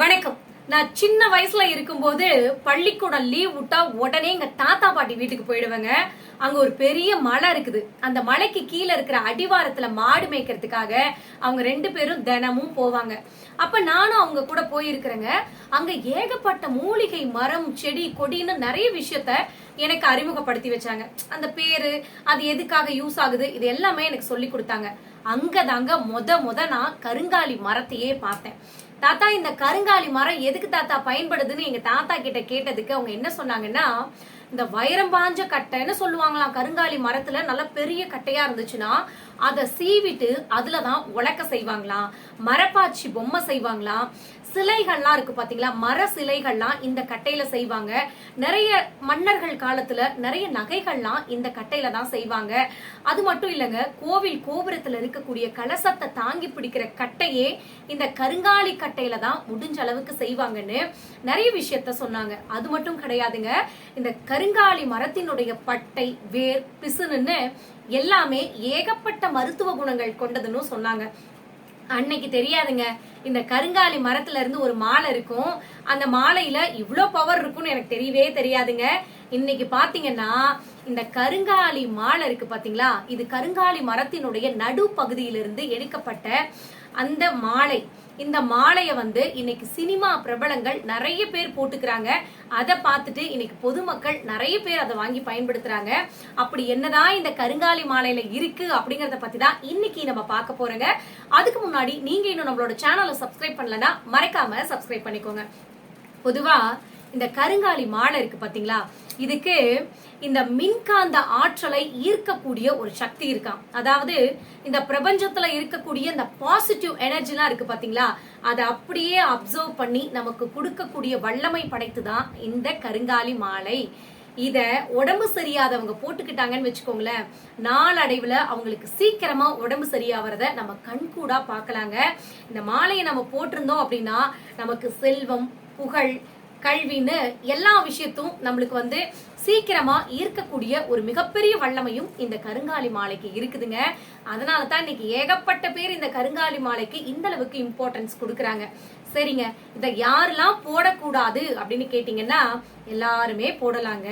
வணக்கம். நான் சின்ன வயசுல இருக்கும்போது பள்ளிக்கூடம் லீவ் விட்டா உடனே எங்க தாத்தா பாட்டி வீட்டுக்கு போயிடுவேங்க. அங்க ஒரு பெரிய மலை இருக்குது. அந்த மலைக்கு கீழே இருக்கிற அடிவாரத்துல மாடு மேய்க்கிறதுக்காக அவங்க ரெண்டு பேரும் தினமும் போவாங்க. அப்ப நானும் அவங்க கூட போயிருக்கிறேங்க. அங்க ஏகப்பட்ட மூலிகை மரம் செடி கொடின்னு நிறைய விஷயத்த எனக்கு அறிமுகப்படுத்தி வச்சாங்க. அந்த பேரு அது எதுக்காக யூஸ் ஆகுது இது எல்லாமே எனக்கு சொல்லி கொடுத்தாங்க. அங்கதாங்க முத முத நான் கருங்காலி மரத்தையே பார்த்தேன். தாத்தா இந்த கருங்காலி மரம் எதுக்கு தாத்தா பயன்படுதுன்னு எங்க தாத்தா கிட்ட கேட்டதுக்கு அவங்க என்ன சொன்னாங்கன்னா இந்த வைரம் பாஞ்ச கட்டைன்னு சொல்லுவாங்களாம். கருங்காலி மரத்துல நல்ல பெரிய கட்டையா இருந்துச்சுன்னா அதை சீவிட்டு அதுலதான் உலக்க செய்வாங்களாம். மரப்பாச்சி பொம்மை செய்வாங்களாம். சிலைகள்லாம் இருக்கு பாத்தீங்களா? மர சிலைகள்லாம் இந்த கட்டையில செய்வாங்க. நிறைய மன்னர்கள் காலத்துல நிறைய நகைகள்லாம் இந்த கட்டையில தான் செய்வாங்க. அது மட்டும் இல்லைங்க கோவில் கோபுரத்துல இருக்கக்கூடிய கலசத்தை தாங்கி பிடிக்கிற கட்டையே இந்த கருங்காலி கட்டையில தான் முடிஞ்ச அளவுக்கு செய்வாங்கன்னு நிறைய விஷயத்த சொன்னாங்க. அது மட்டும் கிடையாதுங்க இந்த கருங்காலி மரத்தினுடைய பட்டை வேர் பிசுனுன்னு எல்லாமே ஏகப்பட்ட மருத்துவ குணங்கள் கொண்டதுன்னு சொன்னாங்க. அன்னைக்கு தெரியாதுங்க இந்த கருங்காலி மரத்துல இருந்து ஒரு மாலை இருக்கும். அந்த மாலையில இவ்வளோ பவர் இருக்கும்னு எனக்கு தெரியவே தெரியாதுங்க. இன்னைக்கு பாத்தீங்கன்னா இந்த கருங்காலி மாலை இருக்கு பாத்தீங்களா? இது கருங்காலி மரத்தினுடைய நடு பகுதியிலிருந்து எடுக்கப்பட்ட அந்த மாலை. இந்த மாலையை வந்து இன்னைக்கு சினிமா பிரபலங்கள் நிறைய பேர் போட்டுக்கிறாங்க. அதை பார்த்துட்டு இன்னைக்கு பொதுமக்கள் நிறைய பேர் அதை வாங்கி பயன்படுத்துறாங்க. அப்படி என்னதான் இந்த கருங்காலி மாலையில இருக்கு அப்படிங்கறத பத்தி தான் இன்னைக்கு நம்ம பார்க்க போறோங்க. அதுக்கு முன்னாடி நீங்க இன்னும் நம்மளோட சேனலை சப்ஸ்கிரைப் பண்ணலன்னா மறக்காம சப்ஸ்கிரைப் பண்ணிக்கோங்க. பொதுவா இந்த கருங்காலி மாலை இருக்கு பாத்தீங்களா? இதுக்கு இந்த மின்காந்த ஆற்றலை ஈர்க்கக்கூடிய ஒரு சக்தி இருக்காம். அதாவது இந்த பிரபஞ்சத்துல இருக்கக்கூடிய இந்த பாசிட்டிவ் எனர்ஜிலாம் இருக்கு பாத்தீங்களா? அதை அப்படியே அப்சர்வ் பண்ணி நமக்கு கொடுக்கக்கூடிய வல்லமை படைத்து தான் இந்த கருங்காலி மாலை. இத உடம்பு சரியாதவங்க போட்டுக்கிட்டாங்கன்னு வச்சுக்கோங்களேன் நாளடைவுல அவங்களுக்கு சீக்கிரமா உடம்பு சரியாவறத நம்ம கண்கூடா பார்க்கலாங்க இந்த மாலையை நம்ம போட்டிருந்தோம் அப்படின்னா நமக்கு செல்வம் புகழ் கல்வின்னு எல்லா விஷயத்தும் நம்மளுக்கு வந்து சீக்கிரமா ஈர்க்கக்கூடிய ஒரு மிகப்பெரிய வல்லமையும் இந்த கருங்காலி மாலைக்கு இருக்குதுங்க. அதனால தான் இன்னைக்கு ஏகப்பட்ட பேர் இந்த கருங்காலி மாலைக்கு இந்த அளவுக்கு இம்பார்ட்டன்ஸ் கொடுக்குறாங்க. சரிங்க. இத யாரெல்லாம் போடக்கூடாது அப்படின்னு கேட்டீங்கன்னா எல்லாருமே போடலாங்க.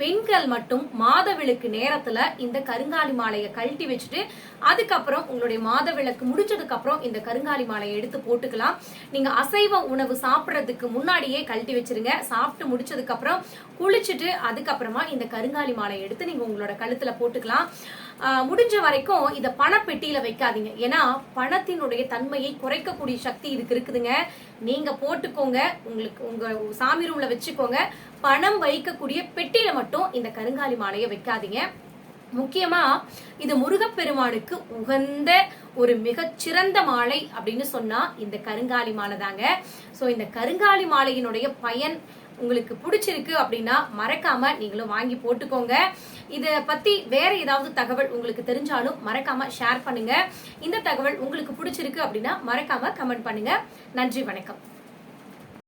பெண்கள் மட்டும் மாதவிளக்கு நேரத்துல இந்த கருங்காலி மாலையை கழட்டி வச்சுட்டு அதுக்கப்புறம் உங்களுடைய மாதவிளக்கு முடிச்சதுக்கு அப்புறம் இந்த கருங்காலி மாலையை எடுத்து போட்டுக்கலாம். நீங்க அசைவ உணவு சாப்பிடுறதுக்கு முன்னாடியே கழட்டி வச்சிருங்க. சாப்பிட்டு முடிச்சதுக்கு அப்புறம் குளிச்சுட்டு அதுக்கப்புறமா இந்த கருங்காலி மாலையை எடுத்து நீங்க உங்களோட கழுத்துல போட்டுக்கலாம். முடிஞ்ச வரைக்கும் இத பணப்பெட்டியில வைக்காதீங்க. ஏன்னா பணத்தினுடைய தன்மையை குறைக்கக்கூடிய சக்தி இதுக்கு இருக்குதுங்க. நீங்க போட்டுக்கோங்க. உங்களுக்கு உங்க சாமி ரூம்ல வச்சுக்கோங்க. பணம் வைக்கக்கூடிய பெட்டியில மட்டும் இந்த கருங்காலி மாலையை வைக்காதீங்க. முக்கியமா இது முருகப்பெருமானுக்கு உகந்த ஒரு மிகச்சிறந்த மாலை அப்படின்னு சொன்னா இந்த கருங்காலி மாலை தாங்க. சோ இந்த கருங்காலி மாலையினுடைய பயன் உங்களுக்கு பிடிச்சிருக்கு அப்படின்னா மறக்காம நீங்களும் வாங்கி போட்டுக்கோங்க. இதை பத்தி வேற ஏதாவது தகவல் உங்களுக்கு தெரிஞ்சாலும் மறக்காம ஷேர் பண்ணுங்க. இந்த தகவல் உங்களுக்கு பிடிச்சிருக்கு அப்படின்னா மறக்காம கமெண்ட் பண்ணுங்க. நன்றி வணக்கம்.